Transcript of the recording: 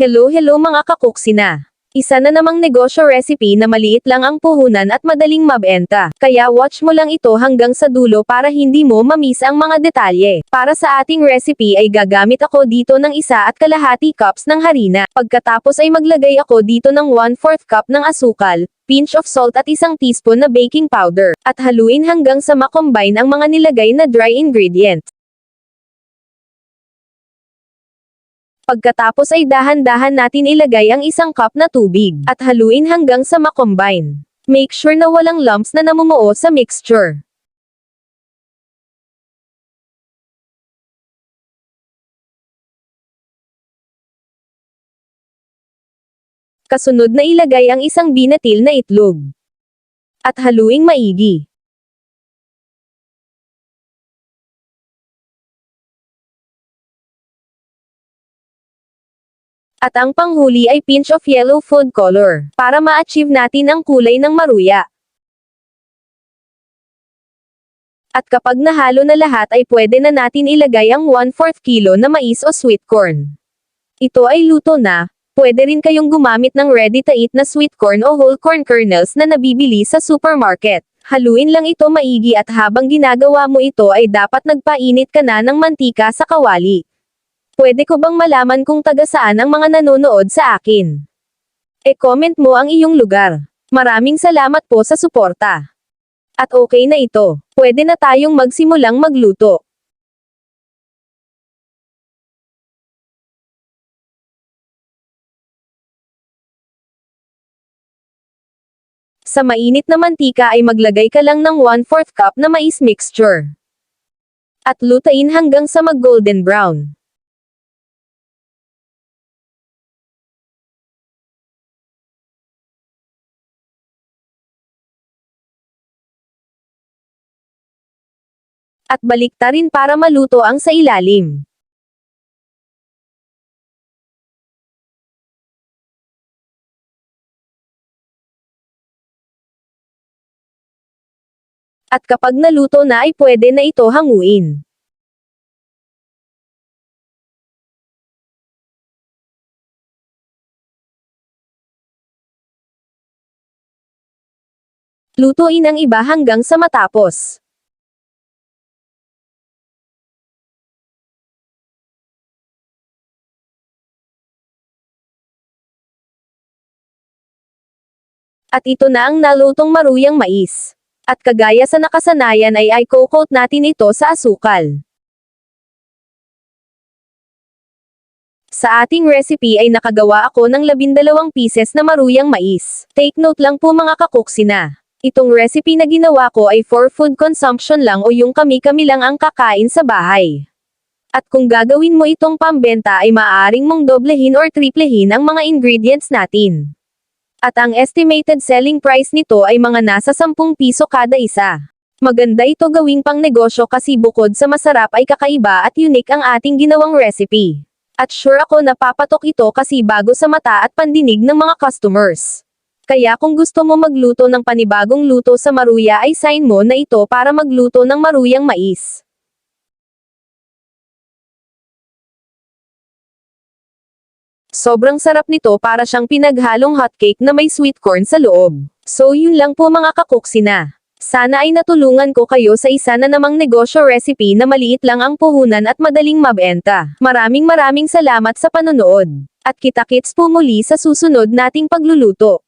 Hello hello mga kakuksina! Isa na namang negosyo recipe na maliit lang ang puhunan at madaling mabenta. Kaya watch mo lang ito hanggang sa dulo para hindi mo mamiss ang mga detalye. Para sa ating recipe ay gagamit ako dito ng isa at kalahati cups ng harina. Pagkatapos ay maglagay ako dito ng 1/4 cup ng asukal, pinch of salt at isang teaspoon na baking powder. At haluin hanggang sa makombine ang mga nilagay na dry ingredients. Pagkatapos ay dahan-dahan natin ilagay ang isang cup na tubig, at haluin hanggang sa makombine. Make sure na walang lumps na namumuo sa mixture. Kasunod na ilagay ang isang binatil na itlog. At haluing maigi. At ang panghuli ay pinch of yellow food color, para ma-achieve natin ang kulay ng maruya. At kapag nahalo na lahat ay pwede na natin ilagay ang 1/4 kilo na mais o sweet corn. Ito ay luto na, pwede rin kayong gumamit ng ready-to-eat na sweet corn o whole corn kernels na nabibili sa supermarket. Haluin lang ito maigi at habang ginagawa mo ito ay dapat nagpainit ka na ng mantika sa kawali. Pwede ko bang malaman kung taga saan ang mga nanonood sa akin? E-comment mo ang iyong lugar. Maraming salamat po sa suporta. At okay na ito. Pwede na tayong magsimulang magluto. Sa mainit na mantika ay maglagay ka lang ng 1/4 cup na mais mixture. At lutain hanggang sa mag-golden brown. At baliktarin para maluto ang sa ilalim. At kapag naluto na ay pwede na ito hanguin. Lutuin ang iba hanggang sa matapos. At ito na ang nalutong maruyang mais. At kagaya sa nakasanayan ay i-coat natin ito sa asukal. Sa ating recipe ay nakagawa ako ng labindalawang pieces na maruyang mais. Take note lang po mga kakuksina. Itong recipe na ginawa ko ay for food consumption lang o yung kami-kami lang ang kakain sa bahay. At kung gagawin mo itong pambenta ay maaaring mong doblehin or triplehin ang mga ingredients natin. At ang estimated selling price nito ay mga nasa 10 piso kada isa. Maganda ito gawing pang negosyo kasi bukod sa masarap ay kakaiba at unique ang ating ginawang recipe. At sure ako napapatok ito kasi bago sa mata at pandinig ng mga customers. Kaya kung gusto mo magluto ng panibagong luto sa maruya ay sign mo na ito para magluto ng maruyang mais. Sobrang sarap nito para siyang pinaghalong hotcake na may sweet corn sa loob. So yun lang po mga kakuksina. Sana ay natulungan ko kayo sa isa na namang negosyo recipe na maliit lang ang puhunan at madaling mabenta. Maraming maraming salamat sa panonood. At kita-kits po muli sa susunod nating pagluluto.